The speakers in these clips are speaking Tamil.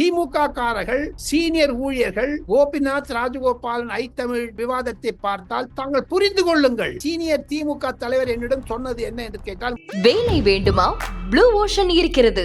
திமுக காரர்கள் சீனியர் ஊழியர்கள் கோபிநாத் ராஜகோபாலன் ஐத்தமிழ் விவாதத்தை பார்த்தால் தாங்கள் புரிந்து கொள்ளுங்கள். சீனியர் திமுக தலைவர் என்னிடம் சொன்னது என்ன என்று கேட்டால் வேலை வேண்டுமா? ப்ளூ ஓஷன் இருக்கிறது.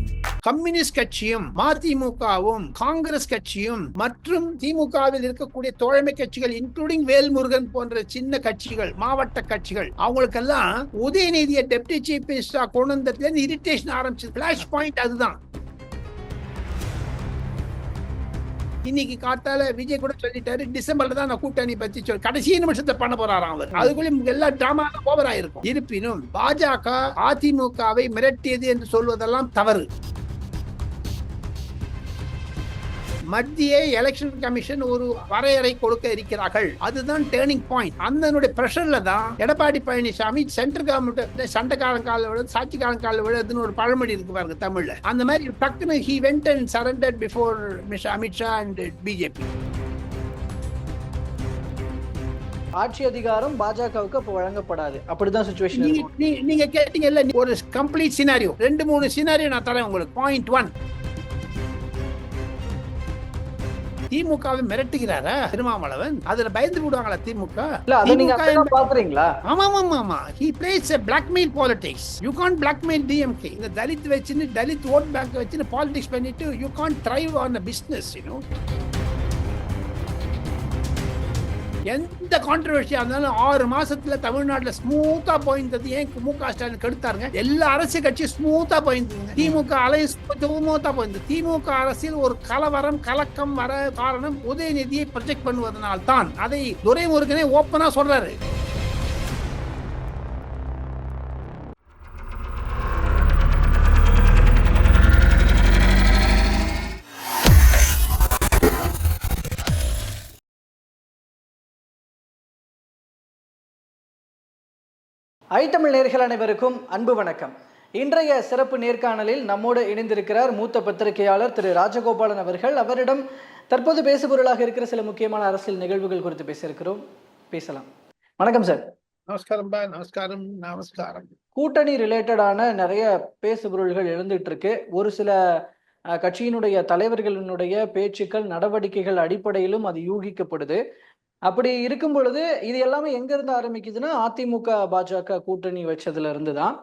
கம்யூனிஸ்ட் கட்சியும் மதிமுகவும் காங்கிரஸ் கட்சியும் மற்றும் திமுகவில் இருக்கக்கூடிய தோழமை கட்சிகள் இன்க்ளூடிங் வேல்முருகன் போன்ற சின்ன கட்சிகள் மாவட்ட கட்சிகள் அவங்களுக்கெல்லாம் உதயநிதியை டெப்டி சீஃப் மினிஸ்டரா கொண்டு வந்ததுல இரிட்டேஷன் ஆரம்பிச்சது. பிளாஷ் பாயிண்ட் அதுதான். இன்னைக்கு காத்தால விஜய் கூட சொல்லிட்டாரு டிசம்பர்ல தான் நான் கூட்டணி பத்தி சொல்லி கடைசி நிமிஷத்தை பண்ண போறாராம் அவர். அதுக்குள்ள எல்லா டிராமா ஓவர் ஆயிருக்கும். இருப்பினும் பாஜக அதிமுகவை மிரட்டியது என்று சொல்வதெல்லாம் தவறு. மத்திய எலெக்ஷன் கமிஷன் ஒரு வரையறை கொடுக்க இருக்கிறார்கள். அதுதான் டேர்னிங் பாயிண்ட் அந்த பிரஷர்ல தான் எடப்பாடி பழனிசாமி சென்ட்ரல் கவர்மெண்ட் சண்டைக்காரன் கால விட சாட்சிக்காரன் கால விழுதுன்னு ஒரு பழமொழி இருக்கு பாருங்க தமிழ்ல. அந்த மாதிரி டக்குன்னு he went and surrender before Mr Amit Shah and BJP ஆட்சி அதிகாரம் பாஜகவுக்கு அப்போ வழங்கப்படாது. அப்படிதான் சுச்சுவேஷன் நீங்க கேட்டீங்கல்ல ஒரு கம்ப்ளீட் சினாரியோ ரெண்டு மூணு சினாரியோ நான் தரேன் உங்களுக்கு. பாயிண்ட் ஒன் திமுகவை மிரட்டுகிறாரா திருமாவளவன்? அதுல பயந்து விடுவாங்களா திமுக? பாக்குறீங்களா? ஆமா ஆமா ஆமா he plays a blackmail politics you can blackmail DMK இந்த தலித் வச்சுன்னு தலித் ஓட் பேங்க் வச்சுன்னு பாலிடிக்ஸ் பண்ணிட்டு you can thrive on a business you know எந்த கான்ட்ரவர்சியா இருந்தாலும் ஆறு மாசத்துல தமிழ்நாட்டுல ஸ்மூத்தா போயிருந்தது. ஏன் மு க ஸ்டாலின் கெடுத்தாருங்க? எல்லா அரசியல் கட்சியும் ஸ்மூத்தா போயிருந்தது திமுக அலையன்ஸ் ஸ்மூத்தா போயிருந்தது. திமுக அரசியல் ஒரு கலவரம் கலக்கம் வர காரணம் உதயநிதியை ப்ரொஜெக்ட் பண்ணுவதனால் தான் அதை துரைமுருகனே ஓப்பனா சொல்றாரு. ஐத்தமிழ் நேர்கள் அனைவருக்கும் அன்பு வணக்கம். இன்றைய சிறப்பு நேர்காணலில் நம்மோடு இணைந்திருக்கிறார் மூத்த பத்திரிகையாளர் திரு ராஜகோபாலன் அவர்கள். அவரிடம் தற்போது பேசுபொருளாக இருக்கிற சில முக்கியமான அரசியல் நிகழ்வுகள் குறித்து பேசியிருக்கிறோம். பேசலாம். வணக்கம் சார். நமஸ்காரம் நமஸ்காரம். நமஸ்காரம். கூட்டணி ரிலேட்டடான நிறைய பேசுபொருள்கள் எழுந்துட்டு இருக்கு ஒரு சில கட்சியினுடைய தலைவர்களினுடைய பேச்சுக்கள் நடவடிக்கைகள் அடிப்படையிலும் அது யூகிக்கப்படுது. அப்படி இருக்கும் பொழுது இது எல்லாமே எங்க இருந்து ஆரம்பிக்குதுன்னா அதிமுக பாஜக கூட்டணி வச்சதுல இருந்து தான்.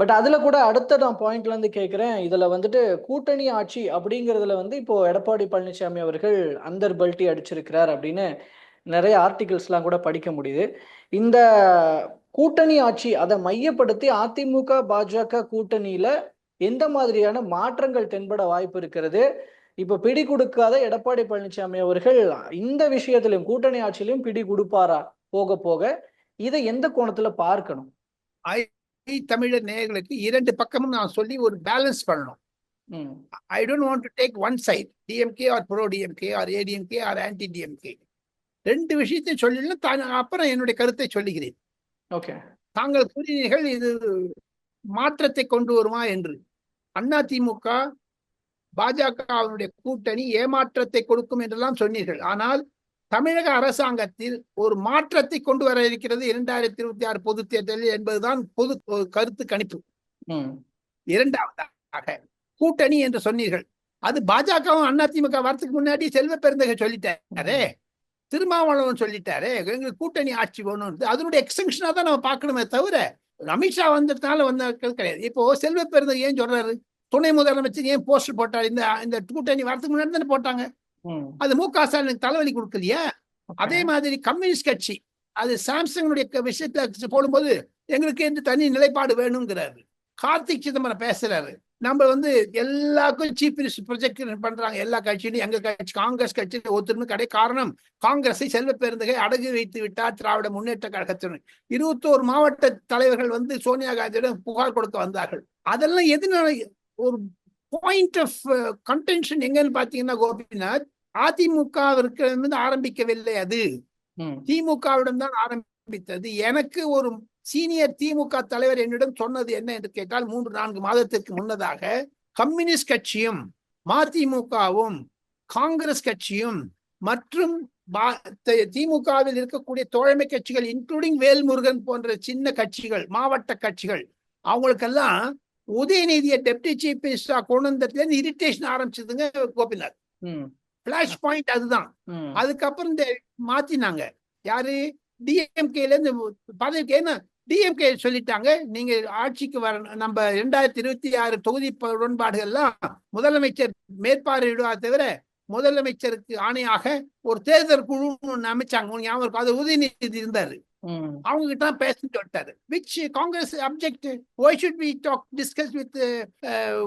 பட் அதுல கூட அடுத்த நான் பாயிண்ட்ல இருந்து கேட்கிறேன் இதுல வந்துட்டு கூட்டணி ஆட்சி அப்படிங்கிறதுல வந்து இப்போ எடப்பாடி பழனிசாமி அவர்கள் அந்தர் பல்ட்டி அடிச்சிருக்கிறார் அப்படின்னு நிறைய ஆர்டிகல்ஸ்லாம் கூட படிக்க முடியுது. இந்த கூட்டணி ஆட்சி அதை மையப்படுத்தி அதிமுக பாஜக கூட்டணியில எந்த மாதிரியான மாற்றங்கள் தென்பட வாய்ப்பு இருக்கிறது? இப்ப பிடி கொடுக்காத எடப்பாடி பழனிசாமி அவர்கள் இந்த விஷயத்திலும் கூட்டணி ஆட்சியிலும் பிடி கொடுப்பாரா? போக போக இதை எந்த கோணத்துல பார்க்கணும்? தமிழர் நேயர்களுக்கு இரண்டு பக்கமும் நான் சொல்லி ஒரு பேலன்ஸ் பண்ணணும். I don't want to take one side DMK or pro DMK or ADMK or anti DMK ரெண்டு விஷயத்தையும் சொல்லிடலாம் தான் அப்புறம் என்னுடைய கருத்தை சொல்லுகிறேன். ஓகே. தாங்கள் கூறினீர்கள் இது மாற்றத்தை கொண்டு வருமா என்று. அண்ணா திமுக பாஜகவினுடைய கூட்டணி ஏமாற்றத்தை கொடுக்கும் என்றெல்லாம் சொன்னீர்கள். ஆனால் தமிழக அரசாங்கத்தில் ஒரு மாற்றத்தை கொண்டு வர இருக்கிறது இரண்டாயிரத்தி இருபத்தி ஆறு பொதுத் தேர்தலில் என்பதுதான் பொது கருத்து கணிப்பு. இரண்டாவதாக கூட்டணி என்று சொன்னீர்கள். அது பாஜகவும் அதிமுக வரத்துக்கு முன்னாடி செல்வ பெருந்தகை சொல்லிட்டாரே. திருமாவளவன் சொல்லிட்டாரே. எங்களுக்கு கூட்டணி ஆட்சி வேணும் அதனுடைய எக்ஸ்டென்ஷனா தான் நம்ம பார்க்கணுமே தவிர அமித்ஷா வந்ததுனால வந்தார்கள் கிடையாது. இப்போ செல்வ பெருந்தகை ஏன் சொல்றாரு? துணை முதலமைச்சர் ஏன் போஸ்டர் போட்டார்? இந்த இந்த கூட்டணி வரதுக்கு முன்னாடி தானே போட்டாங்க. அது மு க ஸ்டாலினுக்கு தலைவலி கொடுக்கலையா? அதே மாதிரி கம்யூனிஸ்ட் கட்சி அது சாம்சங்குடைய விஷயத்துல போடும்போது எங்களுக்கு என்று தனி நிலைப்பாடு வேணுங்கிறாரு. கார்த்திக் சிதம்பரம் பேசுறாரு. நம்ம வந்து எல்லாருக்கும் சீஃப் மினிஸ்டர் ப்ரொஜெக்ட் பண்றாங்க. எல்லா கட்சியிலும் எங்க கட்சி காங்கிரஸ் கட்சியில ஒத்துமை கடை காரணம் காங்கிரஸை செல்வ பெருந்தகை அடகு வைத்து விட்டார் திராவிட முன்னேற்ற கழகத்தினர் இருபத்தோரு மாவட்ட தலைவர்கள் வந்து சோனியா காந்தியிடம் புகார் கொடுக்க வந்தார்கள். அதெல்லாம் எதனால ஒரு பாயிண்ட் ஆஃப் கன்டென்ஷன் எங்கன்னு பாத்தீங்கன்னா கோபிநாத் அதிமுகவிற்கு வந்து ஆரம்பிக்கவில்லை அது. திமுகவிடம் தான் ஆரம்பித்தது. எனக்கு ஒரு சீனியர் திமுக தலைவர் என்னிடம் சொன்னது என்ன என்று கேட்டால் மூன்று நான்கு மாதத்திற்கு முன்னதாக கம்யூனிஸ்ட் கட்சியும் மதிமுகவும் காங்கிரஸ் கட்சியும் மற்றும் திமுகவில் இருக்கக்கூடிய தோழமை கட்சிகள் இன்க்ளூடிங் வேல்முருகன் போன்ற சின்ன கட்சிகள் மாவட்ட கட்சிகள் அவங்களுக்கெல்லாம் உதயநிதியை டெப்டி சீஃப் மினிஸ்டரா கொண்டு வந்ததுல இருந்து இரிட்டேஷன் ஆரம்பிச்சதுங்க கோபிநாத். பிளாஷ் பாயிண்ட் அதுதான். அதுக்கப்புறம் இந்த மாத்தினாங்க. யாரு? டிஎம்கேல இருந்து பதவிக்கு ஏன்னா டிஎம்கே சொல்லிட்டாங்க. நீங்க ஆட்சிக்கு வர நம்ம ரெண்டாயிரத்தி இருபத்தி ஆறு தொகுதி உடன்பாடுகள்லாம் முதலமைச்சர் மேற்பார்வையிடுவார் தவிர முதலமைச்சருக்கு ஆணையாக ஒரு தேர்தல் குழு அமைச்சாங்க. ஞாபகம் இருக்கும் அது உதயநிதி இருந்தாரு. அவங்க கிட்ட தான் பேசணும்னு சொல்லிட்டாரு. Which Congress object why should be talk discuss with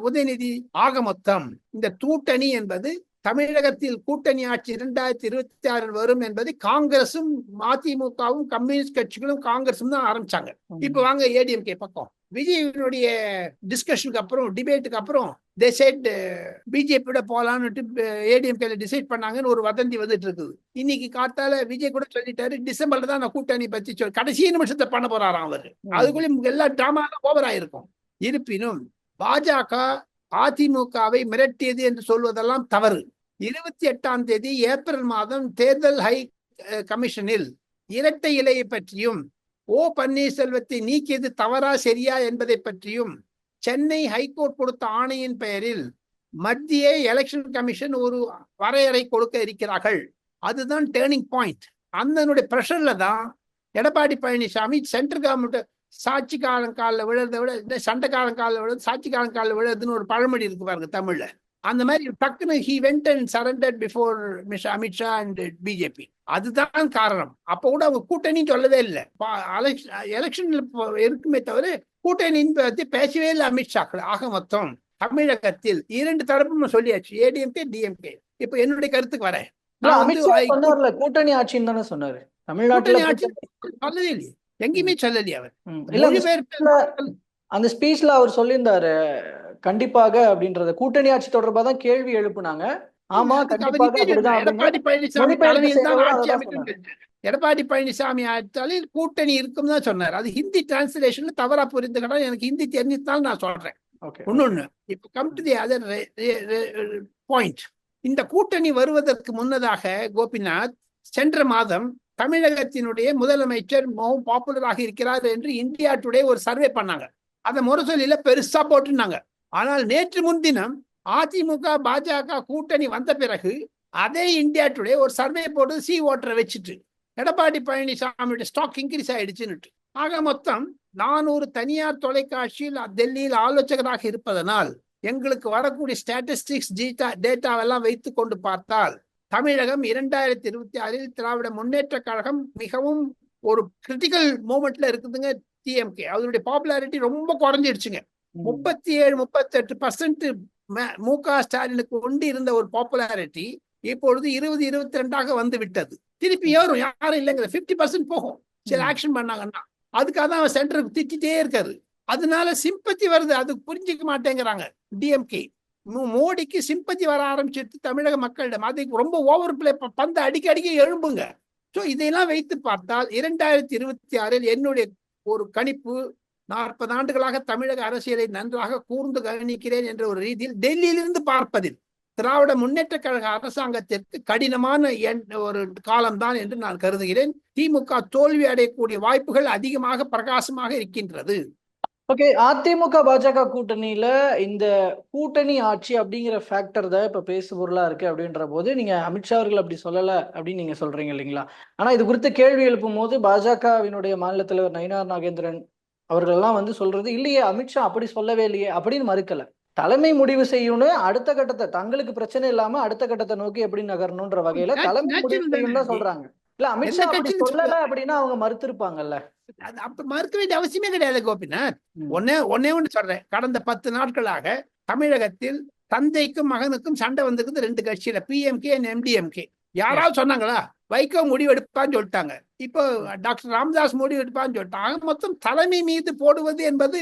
Udhayanidhi? ஆக மொத்தம் இந்த கூட்டணி என்பது தமிழகத்தில் கூட்டணி ஆட்சி இரண்டாயிரத்தி இருபத்தி ஆறில் வரும் என்பதை காங்கிரசும் மதிமுகவும் கம்யூனிஸ்ட் கட்சிகளும் காங்கிரசும் தான் ஆரம்பிச்சாங்க. இப்ப வாங்க ஏடிஎம்கே பக்கம். விஜயனுடைய டிஸ்கஷனுக்கு அப்புறம் டிபேட்டுக்கு அப்புறம் தே செட் பிஜேபியோட போலான்னு ஏடிஎம்கேல டிசைட் பண்ணாங்கன்னு ஒரு வதந்தி வந்துட்டு இருக்குது. இன்னைக்கு காத்தால விஜய் கூட சொல்லிட்டாரு டிசம்பர்ல தான் நான் கூட்டணி பத்தி சொல் கடைசி நிமிஷத்தை பண்ண போறாராம் அவரு. அதுக்குள்ள எல்லா டிராமா ஓவர் ஆயிருக்கும். இருப்பினும் பாஜக அதிமுகவை மிரட்டியது என்று சொல்வதெல்லாம் தவறு. இருபத்தி எட்டாம் தேதி ஏப்ரல் மாதம் தேர்தல் ஹை கமிஷனில் இரட்டை இலையை பற்றியும் ஓ பன்னீர்செல்வத்தை நீக்கியது தவறா சரியா என்பதை பற்றியும் சென்னை ஹைகோர்ட் கொடுத்த ஆணையின் பெயரில் மத்திய எலெக்ஷன் கமிஷன் ஒரு வரையறை கொடுக்க இருக்கிறார்கள். அதுதான் டேர்னிங் பாயிண்ட் அந்தனுடைய ப்ரெஷர்ல தான் எடப்பாடி பழனிசாமி சென்ட்ரல் கவர்மெண்ட் சாட்சி காலில் விழுறதை விட இந்த சண்டை காலில் விழுது சாட்சி காலில் விழுதுன்னு ஒரு பழமொழி இருக்கு பாருங்க தமிழ்ல. அந்த மாதிரி டக்குன்னு he went and surrendered before Mr Amit Shah and BJP அதுதான் காரணம். அப்ப கூட அவங்க கூட்டணி சொல்லவே இல்லை. எலெக்ஷன்ல இருக்குமே தவிர கூட்டணின்னு பத்தி பேசவே இல்லை அமித்ஷா ஆக மொத்தம் தமிழகத்தில் இரண்டு தரப்பும் சொல்லியாச்சு. ஏடிஎம்கே டிஎம்கே இப்ப என்னுடைய கருத்துக்கு வரேன். கூட்டணி ஆட்சின்னு தானே சொன்னாரு. தமிழ்நாட்டுல சொல்லவே இல்லையே எங்கேயுமே சொல்லலையே அவர். அந்த ஸ்பீச்ல அவர் சொல்லியிருந்தாரு கண்டிப்பாக அப்படின்றத கூட்டணி ஆட்சி தொடர்பா தான் கேள்வி எழுப்புனாங்க. ஆமா எடப்பாடி பழனிசாமி மொழிபெயர்ப்பு தலைமையில் தான் செய்யறவரும் ஆட்சி அதான் அமைக்கும் சொல்றாரு. எடப்பாடி பழனிசாமி ஆட்சியாளில் கூட்டணி இருக்கும் தான் சொன்னார். அது ஹிந்தி டிரான்ஸ்லேஷன்ல தவறா புரிந்துக்கிட்டா எனக்கு ஹிந்தி தெரிஞ்சிருந்தாலும் நான் சொல்றேன். இன்னொன்னு இப்ப come to the other point இந்த கூட்டணி வருவதற்கு முன்னதாக கோபிநாத் சென்ற மாதம் தமிழகத்தினுடைய முதலமைச்சர் மிகவும் பாப்புலராக இருக்கிறார் என்று இந்தியா டுடே ஒரு சர்வே பண்ணாங்க. அதை முரசொலியில பெருசா போட்டுருந்தாங்க. ஆனால் நேற்று முன்தினம் அதிமுக பாஜக கூட்டணி வந்த பிறகு அதே இந்தியா டுடே ஒரு சர்வே போட்டு சி ஓட்டரை வச்சுட்டு எடப்பாடி பழனிசாமியோட ஸ்டாக் இன்க்ரீஸ் ஆயிடுச்சுன்னு ஆக மொத்தம் நான் ஒரு தனியார் தொலைக்காட்சியில் டெல்லியில் ஆலோசகராக இருப்பதனால் எங்களுக்கு வரக்கூடிய ஸ்டாட்டிஸ்டிக்ஸ் டீட்டா டேட்டாவெல்லாம் வைத்து கொண்டு பார்த்தால் தமிழகம் இரண்டாயிரத்தி இருபத்தி ஆறில் திராவிட முன்னேற்ற கழகம் மிகவும் ஒரு கிரிட்டிக்கல் மூமெண்ட்ல இருக்குதுங்க டிஎம்கே அதனுடைய பாப்புலாரிட்டி ரொம்ப குறைஞ்சிடுச்சுங்க. முப்பத்தி ஏழு முப்பத்தெட்டு பர்சன்ட் மு க ஸ்டாலினுக்கு கொண்டு இருந்த ஒரு பாப்புலாரிட்டி இப்பொழுது இருபது இருபத்தி ரெண்டாக வந்து விட்டது. திருப்பி ஏறும் யாரும் இல்லைங்கிற பிப்டி பர்சன்ட் போகும். ம். ஆக்ஷன் பண்ணாங்கன்னா அதுக்காக தான் அவன் சென்டருக்கு திட்டிட்டே இருக்காரு. அதனால சிம்பத்தி வருது. அது புரிஞ்சுக்க மாட்டேங்கிறாங்க டிஎம்கே மோடிக்கு சிம்பத்தி வர ஆரம்பிச்சிட்டு தமிழக மக்களிடம். அது ரொம்ப ஓவர் பிளே பந்து அடிக்க அடிக்க எழும்புங்க. ஸோ இதையெல்லாம் வைத்து பார்த்தால் இரண்டாயிரத்தி இருபத்தி ஆறில் என்னுடைய ஒரு கணிப்பு நாற்பது ஆண்டுகளாக தமிழக அரசியலை நன்றாக கூர்ந்து கவனிக்கிறேன் என்ற ஒரு ரீதியில் டெல்லியிலிருந்து பார்ப்பதில் திராவிட முன்னேற்ற கழக அரசாங்கத்திற்கு கடினமான ஒரு காலம்தான் என்று நான் கருதுகிறேன். திமுக தோல்வி அடையக்கூடிய வாய்ப்புகள் அதிகமாக பிரகாசமாக இருக்கின்றது. ஓகே அதிமுக பாஜக கூட்டணியில இந்த கூட்டணி ஆட்சி அப்படிங்கிற ஃபேக்டர் தான் இப்ப பேசு பொருளா இருக்கு அப்படின்ற போது நீங்க அமித்ஷா அவர்கள் அப்படி சொல்லல அப்படின்னு நீங்க சொல்றீங்க இல்லைங்களா? ஆனா இது குறித்து கேள்வி எழுப்பும் போது பாஜகவினுடைய மாநில தலைவர் நயினார் நாகேந்திரன் அவர்கள் எல்லாம் வந்து சொல்றது இல்லையே அமித்ஷா அப்படி சொல்லவே இல்லையே அப்படின்னு மறுக்கல. தலைமை முடிவு செய்யணும் அடுத்த கட்டத்தை தங்களுக்கு பிரச்சனை இல்லாம அடுத்த கட்டத்தை நோக்கி எப்படி நகரணும்ன்ற வகையில தலைமை முடிவு செய்யணும். சொல்றாங்க. இல்ல அமித்ஷா அப்படி சொல்லல. அப்படின்னா அவங்க மறுத்திருப்பாங்கல்ல. அப்ப மறுக்க வேண்டிய அவசியமே கிடையாது கோபிநாத். ஒன்னே ஒன்னே ஒன்று சொல்றேன். கடந்த பத்து நாட்களாக தமிழகத்தில் தந்தைக்கும் மகனுக்கும் சண்டை வந்திருக்குது ரெண்டு கட்சியில. பிஎம்கே எம்டிஎம்கே யாராவது சொன்னாங்களா? வைகோ முடிவெடுப்பான்னு சொல்லிட்டாங்க. இப்போ டாக்டர் ராமதாஸ் முடிவெடுப்பான்னு சொல்லிட்டாங்க மொத்தம் தலைமை மீது போடுவது என்பது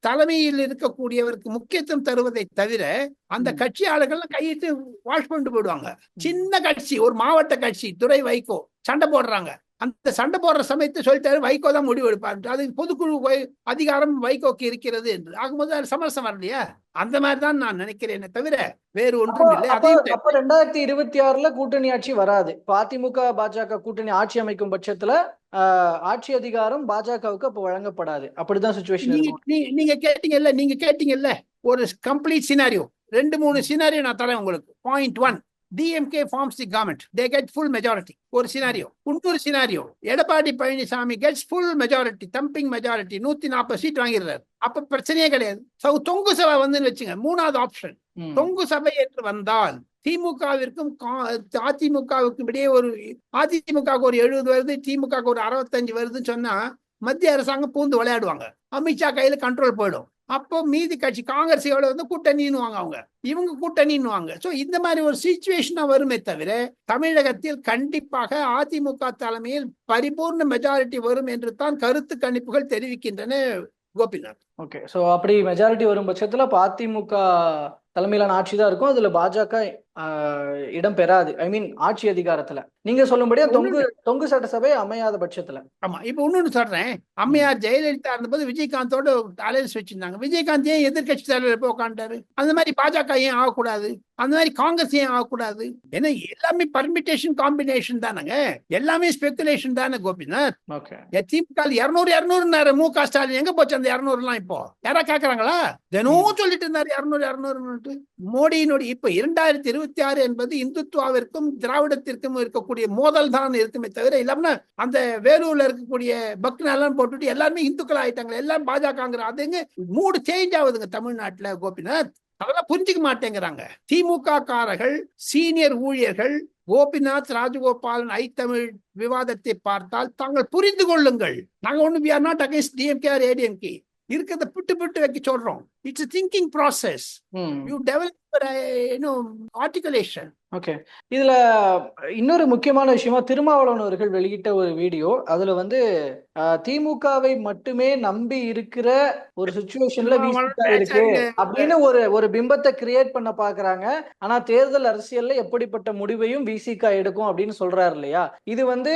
தலைமையில் இருக்கக்கூடியவருக்கு முக்கியத்துவம் தருவதை தவிர அந்த. கட்சி ஆளுகள்லாம் கையிட்டு வாஷ் பண்ணிட்டு போயிடுவாங்க. சின்ன கட்சி ஒரு மாவட்ட கட்சி துறை வைகோ சண்டை போடுறாங்க. அந்த சண்டை போடுற சமயத்தை சொல்லிட்டாரு வைகோ தான் முடிவு எடுப்பார் அது பொதுக்குழு அதிகாரம் வைகோக்கு இருக்கிறது என்று. ஆகும்போது அது சமரசம் வரலையா? அந்த மாதிரி தான் நான் நினைக்கிறேனே. தவிர வேறு ஒன்றும் இல்லை. அப்ப ரெண்டாயிரத்தி இருபத்தி ஆறுல கூட்டணி ஆட்சி வராது. இப்ப அதிமுக பாஜக கூட்டணி ஆட்சி அமைக்கும் பட்சத்துல ஆட்சி அதிகாரம் பாஜகவுக்கு அப்ப வழங்கப்படாது. அப்படிதான் சுச்சுவேஷன் நீங்க கேட்டீங்கல்ல நீங்க கேட்டீங்கல்ல ஒரு கம்ப்ளீட் சினாரியோ ரெண்டு மூணு சினாரியோ நான் தரேன் உங்களுக்கு. Point one DMK forms the government they get full majority ஒரு சினாரியோ இன்னொரு scenario Edappadi Palaniswami gets full majority thumping majority நூத்தி நாற்பது சீட் வாங்கிடுறாரு. அப்ப பிரச்சனையே கிடையாது. தொங்கு சபை வந்து வச்சுங்க மூணாவது ஆப்ஷன். தொங்கு சபை என்று வந்தால் திமுகவிற்கும் அதிமுகவுக்கும் இடையே ஒரு அதிமுகவுக்கு ஒரு எழுபது வருது திமுகவுக்கு ஒரு அறுபத்தஞ்சு வருதுன்னு சொன்னா மத்திய அரசாங்கம் பூந்து விளையாடுவாங்க. அமித்ஷா கையில கண்ட்ரோல் போயிடும். அப்போ மீதி கட்சி காங்கிரஸ் எவ்வளவு வந்து கூட்டணின்னுவாங்க அவங்க. இவங்க கூட்டணின்னுவாங்க. ஸோ இந்த மாதிரி ஒரு சுச்சுவேஷனா வருமே தவிர தமிழகத்தில் கண்டிப்பாக அதிமுக தலைமையில் பரிபூர்ண மெஜாரிட்டி வரும் என்று தான் கருத்து கணிப்புகள் தெரிவிக்கின்றன கோபிநாத். ஓகே ஸோ அப்படி மெஜாரிட்டி வரும் பட்சத்துல இப்போ அதிமுக தலைமையிலான ஆட்சி தான் இருக்கும். அதில் பாஜக இடம் பெறாது. ஐ மீன் ஆட்சி அதிகாரத்தில். நீங்க சொல்லும்படியா தொங்கு தொங்கு சட்டசபை அமையாத பட்சத்துல. ஆமா இப்ப இன்னொன்னு சொல்றேன். அம்மையார் ஜெயலலிதா இருந்தபோது விஜயகாந்தோட அலையன்ஸ் வச்சிருந்தாங்க விஜயகாந்த் ஏன் எதிர்கட்சி தலைவர் போய் உட்காந்துட்டாரு அந்த மாதிரி பாஜக ஏன் ஆகக்கூடாது? அந்த மாதிரி காங்கிரஸ் ஏன் ஆகக்கூடாது? ஏன்னா எல்லாமே பர்மிட்டேஷன் காம்பினேஷன் தானங்க. எல்லாமே ஸ்பெகுலேஷன் தானே கோபிநாத். ஓகே. திமுக இருநூறு இருநூறுனாரு. மு க ஸ்டாலின். எங்க போச்சு அந்த இருநூறுலாம் இப்போ? யாரா கேக்குறாங்களா? தினமும் சொல்லிட்டு இருந்தாரு இருநூறு இருநூறுன்னுட்டு. மோடியினுடைய இப்ப இரண்டாயிரத்தி இருபத்தி ஆறு என்பது இந்துத்துவாவிற்கும் திராவிடத்திற்கும் இருக்கக்கூடிய மோதல் தான் இருக்குமே தவிர இல்லாம அந்த வேலூர்ல இருக்கக்கூடிய பக்னாலாம் போட்டுட்டு எல்லாருமே இந்துக்கள் ஆயிட்டாங்க எல்லாம் பாஜகங்கிற அதுங்க மூடு சேஞ்ச் ஆகுதுங்க தமிழ்நாட்டுல கோபிநாத். அதெல்லாம் புரிஞ்சுக்க மாட்டேங்கிறாங்க. திமுக காரர்கள் சீனியர் ஊழியர்கள் கோபிநாத் ராஜகோபாலன் ஐ தமிழ் விவாதத்தை பார்த்தால் தாங்கள் புரிந்து கொள்ளுங்கள். நாங்க ஒண்ணு we are not against DMK or ADMK இருக்கிறத பிட்டு பிட்டு வைக்க சொல்றோம். It's thinking process you develop articulation okay இதுல இன்னொரு முக்கியமான விஷயமா திருமாவளவன் அவர்கள் வெளியிட்ட ஒரு வீடியோ. அதுல வந்து திமுகவை மட்டுமே நம்பி இருக்கிற ஒரு சுச்சுவேஷன்ல இருக்கு. அப்படின்னு ஒரு ஒரு பிம்பத்தை கிரியேட் பண்ண பாக்குறாங்க. ஆனா தேர்தல் அரசியல்ல எப்படிப்பட்ட முடிவையும் விசிக எடுக்கும் அப்படின்னு சொல்றாரு இல்லையா? இது வந்து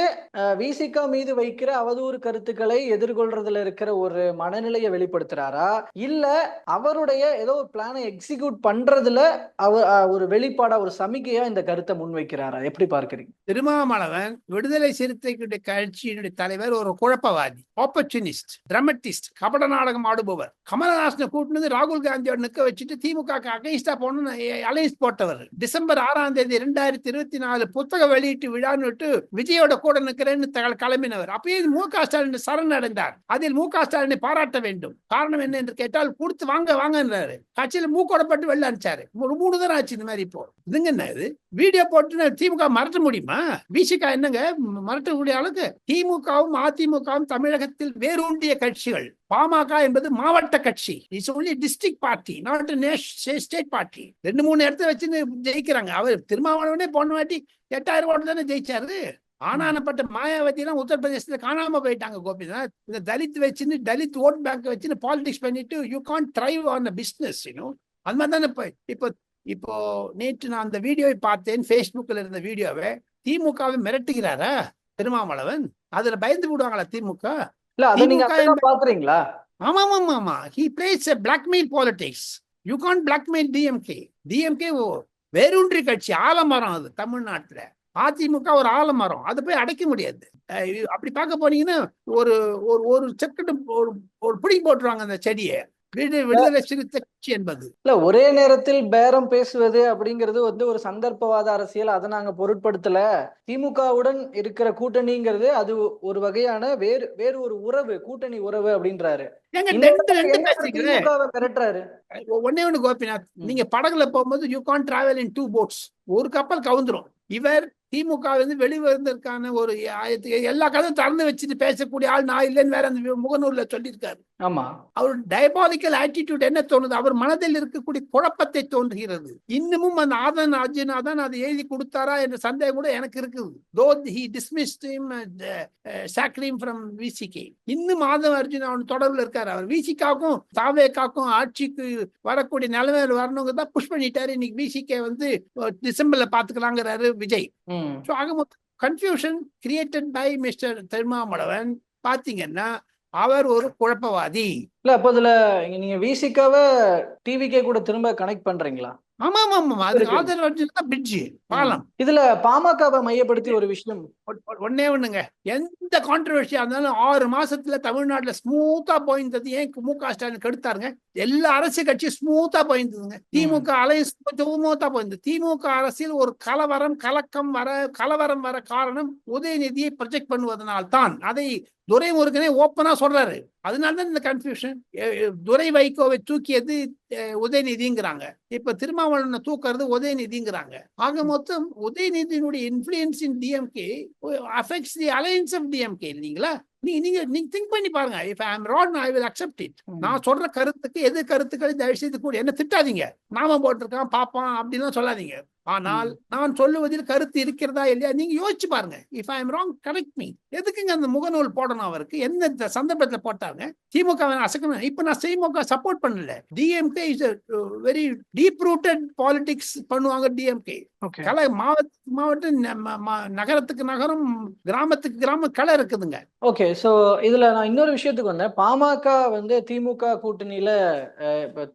விசிக மீது வைக்கிற அவதூறு கருத்துக்களை எதிர்கொள்றதுல இருக்கிற ஒரு மனநிலையை வெளிப்படுத்துறாரா? இல்ல அவருடைய ஏதோ ஒரு பிளானை எக்ஸிக்யூட் பண்றதுல அவர் ஒரு வெளிப்பாடா ஒரு சமிக்கையா இந்த கருத்தை முன்வைக்கிறாரா? எப்படி பார்க்கறீங்க? திருமாவளவன் விடுதலை சிறுத்தைகளுடைய கட்சியினுடைய தலைவர் ஒரு குழப்பவாதி ஆப்பர்ச்சுனிஸ்ட் டிரமட்டிஸ்ட் கபட நாடகம் ஆடுபவர். கமலஹாசனை கூட்டினது ராகுல் காந்தியோட நிக்க வச்சுட்டு திமுக அகைன்ஸ்டா போன அலைன்ஸ் போட்டவர். டிசம்பர் ஆறாம் தேதி இரண்டாயிரத்தி இருபத்தி நாலு புத்தக வெளியீட்டு விழான்னு விட்டு விஜயோட கூட நிக்கிறேன்னு கிளம்பினவர். அப்பயே மு க ஸ்டாலின் சரண் அடைந்தார் அதில் மு க ஸ்டாலினை பாராட்ட வேண்டும். காரணம் என்ன என்று கேட்டால் கொடுத்து வாங்க வாங்க வாங்கன்றாரு கட்சியில மூக்கோடப்பட்டு வெளில அனுப்பிச்சாரு. ஒரு மூணு தரம் ஆச்சு இந்த மாதிரி இப்போ. இதுங்க என்ன இது? வீடியோ போட்டு திமுக மறட்ட முடியுமா? பிசிகா என்னங்க? மறட்டக்கூடிய அளவுக்கு. திமுகவும் அதிமுகவும் தமிழகத்தில் வேரூண்டிய கட்சிகள். பாமக என்பது மாவட்ட கட்சி. It's only district party not state party ரெண்டு மூணு இடத்த வச்சுன்னு ஜெயிக்கிறாங்க. அவர் திருமாவளவனே போன வாட்டி எட்டாயிரம் ஓட்டு தானே ஜெயிச்சாரு. ஆனானப்பட்ட மாயாவதி எல்லாம் உத்தரப்பிரதேசத்துல காணாம போயிட்டாங்க கோபிநாத். இந்த தலித் வச்சுன்னு தலித் ஓட் பேங்க் வச்சுன்னு பாலிடிக்ஸ் பண்ணிட்டு you can't thrive on business you know அது மாதிரி தானே இப்போ இப்போ இப்போ நேற்று நான் அந்த வீடியோவை பார்த்தேன் Facebookல இருந்த வீடியோவை. திமுகவை மிரட்டுகிறாரா திருமாவளவன்? அதுல பயந்து விடுவாங்களா திமுக? பாக்குறீங்களா? ஆமா ஆமா ஆமா he plays blackmail politics you can't blackmail DMK DMK வேரூன்றி கட்சி ஆலமரம் அது தமிழ்நாட்டுல. அதிமுக ஒரு ஆலமரம். அதை போய் அடைக்க முடியாது. அப்படி பார்க்க போனீங்கன்னா ஒரு ஒரு ஒரு செக்கட்டு ஒரு ஒரு பிடி போட்டுருவாங்க அந்த செடியை. விடு விடுதலை சிறுத்தை கட்சி என்பது. இல்ல ஒரே நேரத்தில் பேரம் பேசுவது அப்படிங்கிறது வந்து ஒரு சந்தர்ப்பவாத அரசியல். அதை நாங்க பொருட்படுத்தல. திமுகவுடன் இருக்கிற கூட்டணிங்கிறது அது ஒரு வகையான வேறு வேறு ஒரு உறவு கூட்டணி உறவு அப்படின்றாரு. ஒன்னே ஒண்ணு கோபிநாத். நீங்க படகுல போகும்போது you can't travel in two boats ஒரு கப்பல் கவுந்துரும். இவர் திமுக வந்து வெளிவருவதற்கான ஒரு ஆயத்து- எல்லா கதையும் திறந்து வச்சுட்டு பேசக்கூடிய ஆள் நான் இல்லைன்னு வேற அந்த முகநூல்ல சொல்லியிருக்காரு. ஆமா. அவர் டயபாலிக்கல் ஆட்டிடியூட் என்ன தோணுது? அவர் மனதில் இருக்கக்கூடிய குழப்பத்தை தோன்றுகிறது. இன்னமும் அந்த ஆதன் அர்ஜுனாதான் அதை எழுதி கொடுத்தாரா என்ற சந்தேகம் கூட எனக்கு இருக்குது. தோ ஹி டிஸ்மிஸ்ட் சாக்ரீம் ஃப்ரம் விசிகே இன்னும் ஆதவ அர்ஜுன் அவன் தொடர்புல இருக்காரு. அவர் விசிகாவுக்கும் தாவேக்காக்கும் ஆட்சிக்கு வரக்கூடிய நிலைமையில வரணுங்க தான் புஷ் பண்ணிட்டாரு. இன்னைக்கு விசிகே வந்து டிசம்பர்ல பாத்துக்கலாங்கிறாரு விஜய். ஸோ ஆக மொத்தம் confusion created by mister Thirumavalavan பாத்தீங்கன்னா அவர் ஒரு குழப்பவாதி. இல்ல அப்போ இதுல நீங்க விசிகாவை டிவிக்கே கூட திரும்ப கனெக்ட் பண்றீங்களா? ஆமா ஆமா அது. ஆதரவு பிரிட்ஜ் பாலம். இதுல பாமகவை மையப்படுத்தி ஒரு விஷயம். ஒ- ஒ- ஒண்ணே ஒண்ணுங்க. எந்த கான்ட்ரவர்சியா இருந்தாலும் ஆறு மாசத்துல தமிழ்நாட்டுல ஸ்மூத்தா போயிருந்தது ஏன் மு க ஸ்டாலின் கெடுத்தாருங்க? எல்லா அரசியல் கட்சியும் ஸ்மூத்தா போயிருந்ததுங்க. திமுக அலையன்ஸ் ஸ்மூத்தா போயிருந்தது. திமுக அரசியல் ஒரு கலவரம் கலக்கம் வர கலவரம் வர காரணம் உதயநிதியை ப்ரொஜெக்ட் பண்ணுவதனால் தான். அதை துரைமுருகனே ஓப்பனா சொல்றாரு. அதனால தான் இந்த கன்ஃபியூஷன் துரை வைகோவை தூக்கியது உதயநிதிங்கிறாங்க. இப்ப திருமாவளவனை தூக்குறது உதயநிதிங்கிறாங்க. ஆக மொத்தம் உதயநிதியினுடைய influence in DMK affects the alliance of DMK இல்லைங்களா? நீங்க நீங்க நீங்க திங்க் பண்ணி பாருங்க. இஃப் ஐ அம் ராட் ஐ வில் அக்செப்ட் இட் நான் சொல்ற கருத்துக்கு எது கருத்துக்களை தயவு செய்து கூட என்ன திட்டாதீங்க. நாம போட்டிருக்கான் பாப்பான் அப்படின்லாம் சொல்லாதீங்க. ஆனால் நான் சொல்லுவதில் கருத்து இருக்கிறதா இல்லையா? நீங்க யோசிச்சு பாருங்க. If I am wrong correct me எதுக்குங்க அந்த முகநூல் போடணும் அவருக்கு? எந்த த- சந்தர்ப்பத்துல போட்டாங்க? திமுக அசைக்கணும். இப்ப நான் திமுக சப்போர்ட் பண்ணல. DMK is very deep rooted politics பண்ணுவாங்க டிஎம்கே ஓகே கலை மாவட்ட மாவட்டம் ந- ம- ம- நகரத்துக்கு நகரம் கிராமத்துக்கு கிராமம் கலை இருக்குதுங்க. ஓகே சோ இதுல நான் இன்னொரு விஷயத்துக்கு வந்தேன். பாமக வந்து திமுக கூட்டணியில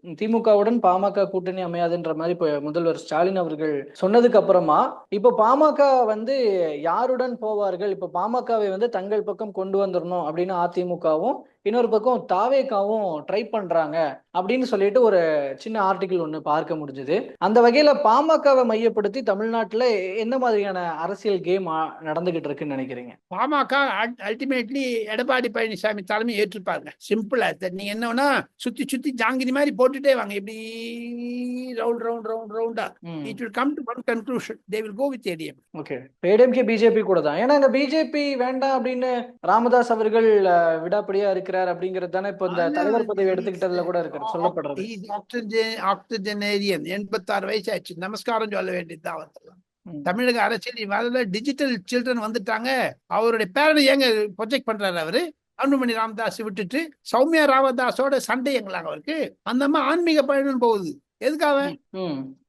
திமுகவுடன் பாமக கூட்டணி அமையாதுன்ற மாதிரி இப்ப முதல்வர் ஸ்டாலின் அவர்கள் சொன்னதுக்கு அப்புறமா இப்போ பாமக வந்து யாருடன் போவார்கள்? இப்போ பாமகவை வந்து தங்கள் பக்கம் கொண்டு வந்துடணும் அப்படின்னு அதிமுகவும் இன்னொரு பக்கம் தாவேக்காவும் ட்ரை பண்றாங்க அப்படின்னு சொல்லிட்டு ஒரு சின்ன ஆர்டிகிள் ஒன்று பார்க்க முடிஞ்சது. அந்த வகையில பாமகவை மையப்படுத்தி தமிழ்நாட்டுல எந்த மாதிரியான அரசியல் கேம் நடந்துகிட்டு இருக்குன்னு நினைக்கிறீங்க? பாமக அல்டிமேட்லி எடப்பாடி பழனிசாமி தலைமை ஏற்றுப்பாருங்க சிம்பிளா நீங்க என்னன்னா சுத்தி சுத்தி ஜாங்கிரி மாதிரி போட்டுட்டே வாங்க. இப்படி ரவுண்ட் ரவுண்ட் ரவுண்ட் ரவுண்டா. It will come to one conclusion they will go with ADM okay ADMK BJP கூட தான். ஏன்னா இந்த பிஜேபி வேண்டாம் அப்படின்னு ராமதாஸ் அவர்கள் விடாப்பிடியா இருக்கிறார் அப்படிங்கிறது தானே இப்போ இந்த தலைவர் பதவி எடுத்துக்கிட்டதுல கூட இருக்கிறது சொல்லப்படுறது. ஆக்சிஜனேரியன் எண்பத்தாறு வயசு ஆச்சு நமஸ்காரம் சொல்ல வேண்டியதுதான் அவர்லாம் ம். தமிழக அரசியல் முதல்ல டிஜிட்டல் சில்ட்ரன் வந்துட்டாங்க. அவருடைய பேரனை ஏங்க ப்ரொஜெக்ட் பண்றாரு அவரு? அன்புமணி ராமதாஸ் விட்டுட்டு சௌமியா ராமதாஸோட சண்டை எங்களாங்க அவருக்கு? அந்த அம்மா ஆன்மீக பயணம் போகுது. எதுக்காக?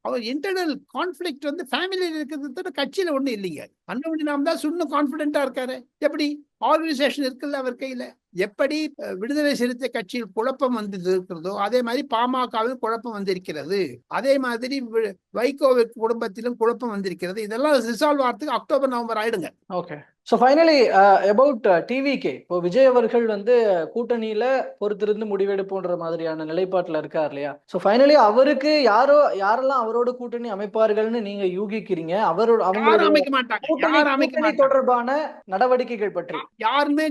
அவர் இன்டர்னல் கான்ஃபிளிக்ட் வந்து ஃபேமிலியில் இருக்கிறது கட்சியில ஒண்ணும் இல்லைங்க. அன்புமணி ராமதாஸ் இன்னும் கான்பிடென்டா இருக்காரு. எப்படி? ஆர்கனைசேஷன் இருக்குல்ல அவர் கையில. எப்படி விடுதலை சிறுத்தை கட்சியில் குழப்பம் வந்து இருக்கிறதோ அதே மாதிரி பாமகவில் குழப்பம் வந்திருக்கிறது. அதே மாதிரி வி- குடும்பத்திலும் குழப்பம் வந்திருக்கிறது. இதெல்லாம் ரிசால்வ் ஆகிறதுக்கு அக்டோபர் நவம்பர் ஆயிடுங்க. Okay so finally about TVK இப்போ விஜய் அவர்கள் வந்து கூட்டணியில பொறுத்திருந்து முடிவெடுப்புன்ற மாதிரியான நிலைப்பாட்டுல இருக்கார் இல்லையா? ஸோ ஃபைனலி அவருக்கு யாரோ யாரெல்லாம் அவரோட கூட்டணி அமைப்பார்கள்னு நீங்க யூகிக்கிறீங்க? அவரோட மாட்டாங்க. தொடர்பான நடவடிக்கைகள் பற்றி. யாருமே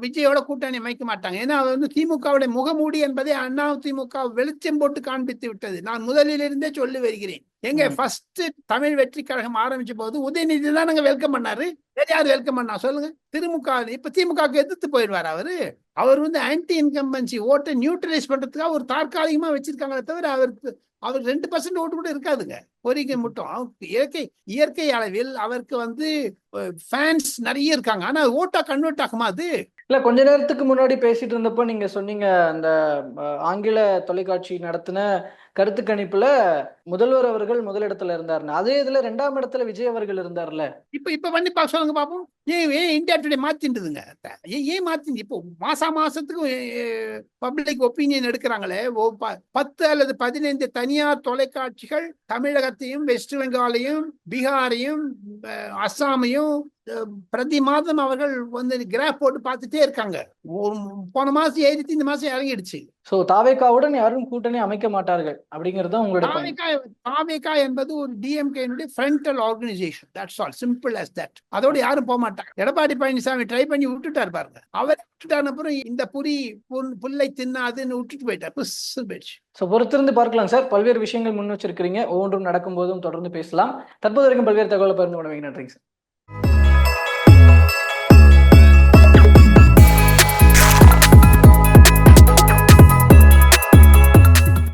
விஜயோட கூட்டணி அமைக்க மாட்டாங்க. ஏன்னா அவர் வந்து திமுகவுடைய முகமூடி என்பதை அண்ணா திமுக வெளிச்சம் போட்டு காண்பித்து விட்டது. நான் முதலிலிருந்தே சொல்லி வருகிறேன். எங்க. ஃபர்ஸ்ட் தமிழ் வெற்றி கழகம் ஆரம்பிச்ச போது உதயநிதி தான் நாங்க வெல்கம் பண்ணாரு. வேற யார் வெல்கம் பண்ணா? சொல்லுங்க. திமுக இப்ப திமுகவுக்கு எதிர்த்து போயிடுவார் அவரு. அவர் வந்து ஆன்டி இன்கம்பன்சி ஓட்டை நியூட்ரலைஸ் பண்றதுக்காக ஒரு தற்காலிகமா வச்சிருக்காங்களே தவிர அவருக்கு அவர் ரெண்டு பர்சன்ட் ஓட்டு கூட இருக்காதுங்க. பொறிக்கை மட்டும். இயற்கை இயற்கை அளவில் அவருக்கு வந்து ஃபேன்ஸ் நிறைய இருக்காங்க. ஆனா ஓட்டா கன்வெர்ட் ஆகுமா அது? இல்ல கொஞ்ச நேரத்துக்கு முன்னாடி பேசிட்டு இருந்தப்போ நீங்க சொன்னீங்க அந்த ஆங்கில தொலைக்காட்சி நடத்தின கருத்து கணிப்புல முதல்வர் அவர்கள் முதலிடத்துல இருந்தாருன்னு. அதே இதுல ரெண்டாம் இடத்துல விஜய் அவர்கள் இருந்தார்ல. இப்ப இப்ப பண்ணி பார்க்க சொல்லுங்க பாப்போம். ஏன் ஏன் இந்தியா டுடே மாத்தின்றதுங்க? ஏன் ஏன் மாத்தி இப்போ மாசா மாசத்துக்கு பப்ளிக் ஒப்பீனியன் எடுக்கிறாங்களே. ப- பத்து அல்லது பதினைந்து தனியார் தொலைக்காட்சிகள் தமிழகத்தையும் வெஸ்ட் பெங்காலையும் பீகாரையும் அஸ்ஸாமையும் பிரதி மாதம் அவர்கள் வந்து கிராஃப் போட்டு பார்த்துட்டே இருக்காங்க. போன மாசம் ஏறிச்சு இந்த மாசம் இறங்கிடுச்சு. சோ தாவேக்காவுடன் யாரும் கூட்டணி அமைக்க மாட்டார்கள். அப்படிங்கிறது உங்களோட point. தாவேகா தாவேகா என்பது ஒரு டிஎம்கேனுடைய frontal organisation that's all simple as that அதோட யாரும் போக மாட்டாங்க. எடப்பாடி பழனிசாமி ட்ரை பண்ணி விட்டுட்டார் பாருங்க. அவர் விட்டுட்டான அப்புறம் இந்த புரி புல்- புல்லை தின்னாதுன்னு விட்டுட்டு போயிட்டார். புஸ் போயிடுச்சு. ஸோ பொறுத்திருந்து பார்க்கலாம் சார். பல்வேறு விஷயங்கள் முன் வச்சிருக்கிறீங்க. ஒவ்வொன்றும் நடக்கும்போதும் தொடர்ந்து பேசலாம். தற்போது வரைக்கும் பல்வேறு தகவலை பகிர்ந்து கொண்டமைக்கு நன்றிங்க சார்.